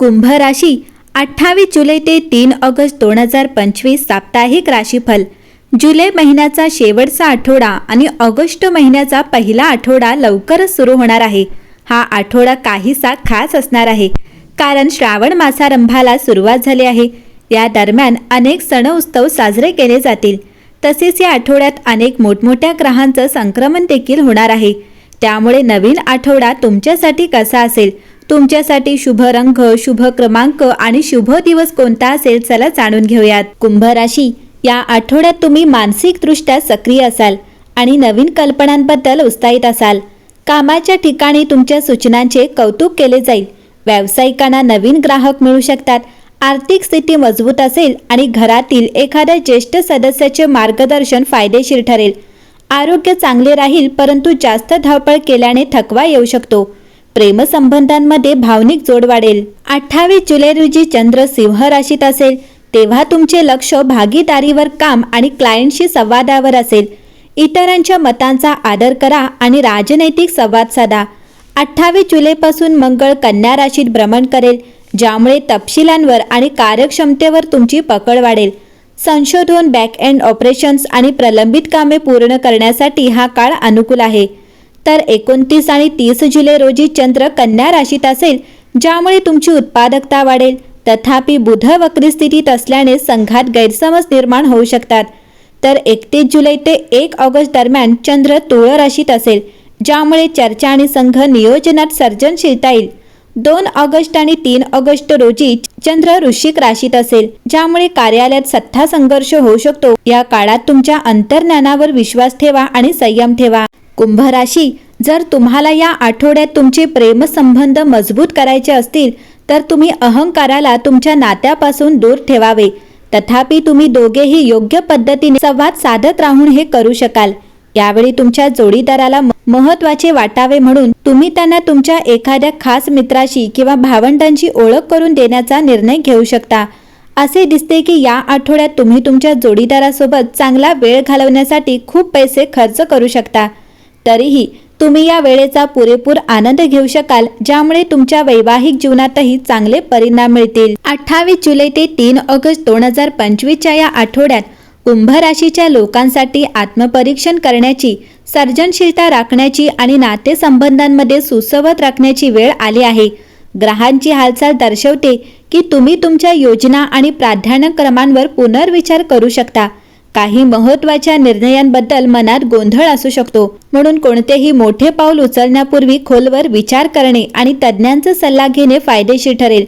कुंभ राशी अठ्ठावीस जुलै ते तीन ऑगस्ट दोन हजार पंचवीस साप्ताहिक राशीफल. जुलै महिन्याचा शेवटचा आठवडा आणि ऑगस्ट महिन्याचा पहिला आठवडा लवकरच सुरू होणार आहे. हा आठवडा काहीसा खास असणार आहे. कारण श्रावण मासारंभाला सुरुवात झाली आहे. या दरम्यान अनेक सण उत्सव साजरे केले जातील. तसेच या आठवड्यात अनेक मोठमोठ्या ग्रहांचं संक्रमण देखील होणार आहे. त्यामुळे नवीन आठवडा तुमच्यासाठी कसा असेल? तुमच्यासाठी शुभ रंग शुभ क्रमांक आणि शुभ दिवस कोणता असेल चला जाणून घेऊयात. कुंभ राशी या आठवड्यात तुम्ही मानसिकदृष्ट्या सक्रिय असाल आणि नवीन कल्पनांबद्दल उत्साहित असाल. कामाच्या ठिकाणी तुमच्या सूचनांचे कौतुक केले जाईल. व्यावसायिकांना नवीन ग्राहक मिळू शकतात. आर्थिक स्थिती मजबूत असेल आणि घरातील एखाद्या ज्येष्ठ सदस्याचे मार्गदर्शन फायदेशीर ठरेल. आरोग्य चांगले राहील परंतु जास्त धावपळ केल्याने थकवा येऊ शकतो. प्रेमसंबंधांमध्ये भावनिक जोड वाढेल. अठ्ठावीस जुलै रोजी चंद्र सिंह राशीत असेल. तेव्हा तुमचे लक्ष भागीदारीवर काम आणि क्लायंटशी संवादावर असेल. इतरांच्या मतांचा आदर करा आणि राजनैतिक संवाद साधा. अठ्ठावीस जुलैपासून मंगळ कन्या राशीत भ्रमण करेल ज्यामुळे तपशिलांवर आणि कार्यक्षमतेवर तुमची पकड वाढेल. संशोधन बॅक एंड ऑपरेशन्स आणि प्रलंबित कामे पूर्ण करण्यासाठी हा काळ अनुकूल आहे. तर एकोणतीस आणि तीस जुलै रोजी चंद्र कन्या राशीत असेल ज्यामुळे तुमची उत्पादकता वाढेल. तथापि बुध वक्री स्थितीत असल्याने संघात गैरसमज निर्माण होऊ शकतात. तर एकतीस जुलै ते एक ऑगस्ट दरम्यान चंद्र तुळ राशीत असेल ज्यामुळे चर्चा आणि संघ नियोजनात सर्जनशीलता येईल. दोन ऑगस्ट आणि तीन ऑगस्ट रोजी चंद्र वृश्चिक राशीत असेल ज्यामुळे कार्यालयात सत्ता संघर्ष होऊ शकतो. या काळात तुमच्या अंतर्ज्ञानावर विश्वास ठेवा आणि संयम ठेवा. कुंभ राशी जर तुम्हाला या आठवड्यात तुमचे प्रेमसंबंध मजबूत करायचे असतील तर तुम्ही अहंकाराला तुमच्या नात्यापासून दूर ठेवावे. तथापि तुम्ही दोघेही योग्य पद्धतीने संवाद साधत राहून हे करू शकाल. यावेळी तुमच्या जोडीदाराला म- महत्त्वाचे वाटावे म्हणून तुम्ही त्यांना तुमच्या एखाद्या खास मित्राशी किंवा भावंडांची ओळख करून देण्याचा निर्णय घेऊ शकता. असे दिसते की या आठवड्यात तुम्ही तुमच्या जोडीदारासोबत चांगला वेळ घालवण्यासाठी खूप पैसे खर्च करू शकता. तरीही तुम्ही या वेळेचा पुरेपूर आनंद घेऊ शकाल ज्यामुळे तुमच्या वैवाहिक जीवनातही चांगले परिणाम मिळतील. अठ्ठावीस जुलै ते तीन ऑगस्ट दोन हजार पंचवीसच्या या आठवड्यात कुंभ राशीच्या लोकांसाठी आत्मपरीक्षण करण्याची सर्जनशीलता राखण्याची आणि नातेसंबंधांमध्ये सुसवत राखण्याची वेळ आली आहे. ग्रहांची हालचाल दर्शवते की तुम्ही तुमच्या योजना आणि प्राधान्यक्रमांवर पुनर्विचार करू शकता. काही महत्त्वाच्या निर्णयांबद्दल मनात गोंधळ असू शकतो. म्हणून कोणतेही मोठे पाऊल उचलण्यापूर्वी खोलवर विचार करणे आणि तज्ज्ञांचा सल्ला घेणे फायदेशीर ठरेल.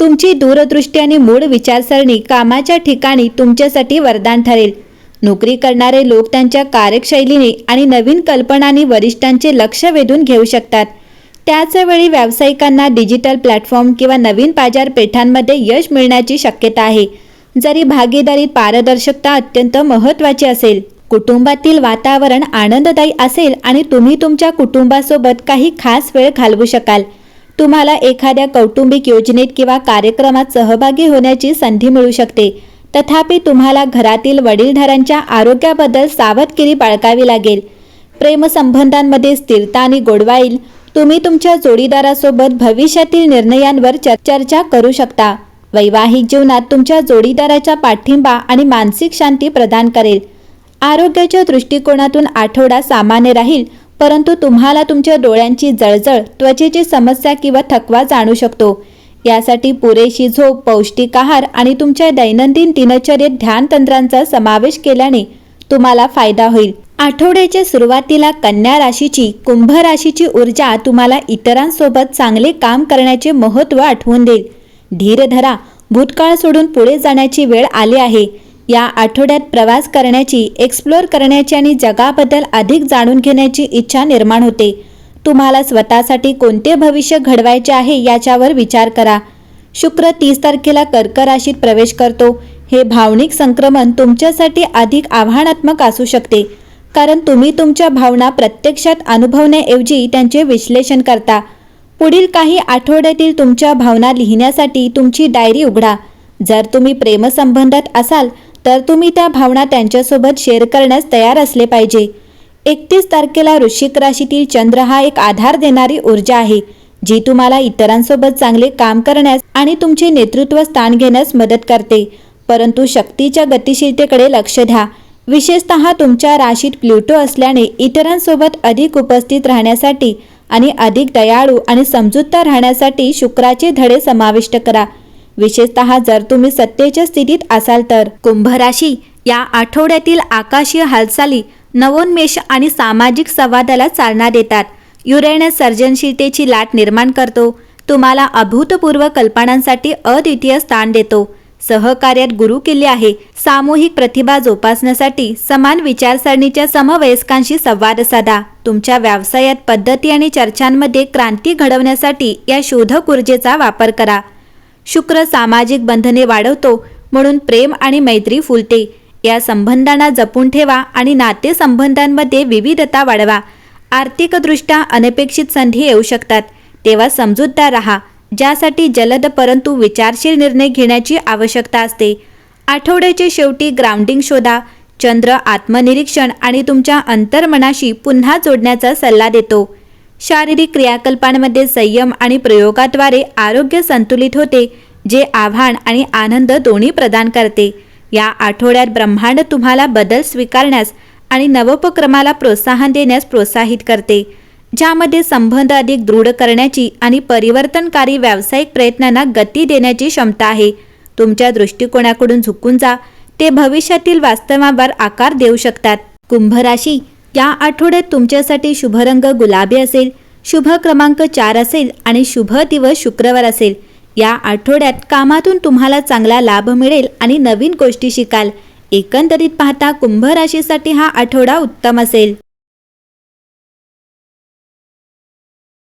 तुमची दूरदृष्टी आणि मूळ विचारसरणी कामाच्या ठिकाणी तुमच्यासाठी वरदान ठरेल. नोकरी करणारे लोक त्यांच्या कार्यशैलीने आणि नवीन कल्पनांनी वरिष्ठांचे लक्ष वेधून घेऊ शकतात. त्याचवेळी व्यावसायिकांना डिजिटल प्लॅटफॉर्म किंवा नवीन बाजारपेठांमध्ये यश मिळण्याची शक्यता आहे. जरी भागीदारीत पारदर्शकता अत्यंत महत्त्वाची असेल कुटुंबातील वातावरण आनंददायी असेल आणि तुम्ही तुमच्या कुटुंबासोबत काही खास वेळ घालवू शकाल. तुम्हाला एखाद्या कौटुंबिक योजनेत किंवा कार्यक्रमात सहभागी होण्याची संधी मिळू शकते. तथापि तुम्हाला घरातील वडीलधाऱ्यांच्या आरोग्याबद्दल सावधगिरी बाळगावी लागेल. प्रेमसंबंधांमध्ये स्थिरता आणि गोडवा येईल तुम्ही तुमच्या जोडीदारासोबत भविष्यातील निर्णयांवर चर्चा करू शकता. वैवाहिक जीवनात तुमच्या जोडीदाराचा पाठिंबा आणि मानसिक शांती प्रदान करेल. आरोग्याच्या दृष्टिकोनातून आठवडा सामान्य राहील परंतु तुम्हाला तुमच्या डोळ्यांची जळजळ त्वचेची समस्या किंवा थकवा जाणू शकतो. यासाठी पुरेशी झोप पौष्टिक आहार आणि तुमच्या दैनंदिन दिनचर्येत ध्यान तंत्रांचा समावेश केल्याने तुम्हाला फायदा होईल. आठवड्याच्या सुरुवातीला कन्या राशीची कुंभ राशीची ऊर्जा तुम्हाला इतरांसोबत चांगले काम करण्याचे महत्त्व आठवून देईल. धीर धरा भूतकाळ सोडून पुढे जाण्याची वेळ आली आहे. या आठवड्यात प्रवास करण्याची एक्सप्लोअर करण्याची आणि जगाबद्दल अधिक जाणून घेण्याची इच्छा निर्माण होते. तुम्हाला स्वतःसाठी कोणते भविष्य घडवायचे आहे याच्यावर विचार करा. शुक्र तीस तारखेला कर्क राशीत प्रवेश करतो. हे भावनिक संक्रमण तुमच्यासाठी अधिक आव्हानात्मक असू शकते. कारण तुम्ही तुमच्या भावना प्रत्यक्षात अनुभवण्याऐवजी त्यांचे विश्लेषण करता. पुढील काही आठवड्यातील तुमच्या भावना लिहिण्यासाठी तुमची डायरी उघडा. जर तुम्ही प्रेमसंबंधात असाल तर तुम्ही त्या भावना त्यांच्यासोबत शेअर करण्यास तयार असले पाहिजे. एकतीस तारखेला वृश्चिक राशीतील चंद्र हा एक आधार देणारी ऊर्जा आहे जी तुम्हाला इतरांसोबत चांगले काम करण्यास आणि तुमचे नेतृत्व स्थान घेण्यास मदत करते. परंतु शक्तीच्या गतिशीलतेकडे लक्ष द्या. विशेषतः तुमच्या राशीत प्लुटो असल्याने इतरांसोबत अधिक उपस्थित राहण्यासाठी आणि अधिक दयाळू आणि समजूतदार राहण्यासाठी शुक्राचे धडे समाविष्ट करा. विशेषतः जर तुम्ही सत्तेच्या स्थितीत असाल तर. कुंभ राशी या आठवड्यातील आकाशीय हालचाली नवोन्मेष आणि सामाजिक संवादाला चालना देतात. युरेनस सर्जनशीलतेची लाट निर्माण करतो. तुम्हाला अभूतपूर्व कल्पनांसाठी अद्वितीय स्थान देतो. सहकार्यात गुरु किल्ले आहे. सामूहिक प्रतिभा जोपासण्यासाठी समान विचारसरणीच्या समवयस्कांशी संवाद साधा. तुमच्या व्यवसायात पद्धती आणि चर्चांमध्ये क्रांती घडवण्यासाठी या शोधक ऊर्जेचा वापर करा. शुक्र सामाजिक बंधने वाढवतो म्हणून प्रेम आणि मैत्री फुलते. या संबंधांना जपून ठेवा आणि नातेसंबंधांमध्ये विविधता वाढवा. आर्थिकदृष्ट्या अनपेक्षित संधी येऊ शकतात. तेव्हा समजूतदार राहा. ज्यासाठी जलद परंतु विचारशील निर्णय घेण्याची आवश्यकता असते. आठवड्याचे शेवटी ग्राउंडिंग शोधा. चंद्र आत्मनिरीक्षण आणि तुमच्या अंतर्मनाशी पुन्हा जोडण्याचा सल्ला देतो. शारीरिक क्रियाकल्पांमध्ये संयम आणि प्रयोगाद्वारे आरोग्य संतुलित होते जे आव्हान आणि आनंद दोन्ही प्रदान करते. या आठवड्यात ब्रह्मांड तुम्हाला बदल स्वीकारण्यास आणि नवोपक्रमाला प्रोत्साहन देण्यास प्रोत्साहित करते. ज्यामध्ये संबंध अधिक दृढ करण्याची आणि परिवर्तनकारी व्यावसायिक प्रयत्नांना गती देण्याची क्षमता आहे. तुमच्या दृष्टिकोनाकडून झुकून जा. ते भविष्यातील वास्तवावर आकार देऊ शकतात. कुंभ राशी या आठवड्यात तुमच्यासाठी शुभ रंग गुलाबी असेल शुभ क्रमांक चार असेल आणि शुभ दिवस शुक्रवार असेल. या आठवड्यात कामातून तुम्हाला चांगला लाभ मिळेल आणि नवीन गोष्टी शिकाल. एकंदरीत पाहता कुंभ राशीसाठी हा आठवडा उत्तम असेल.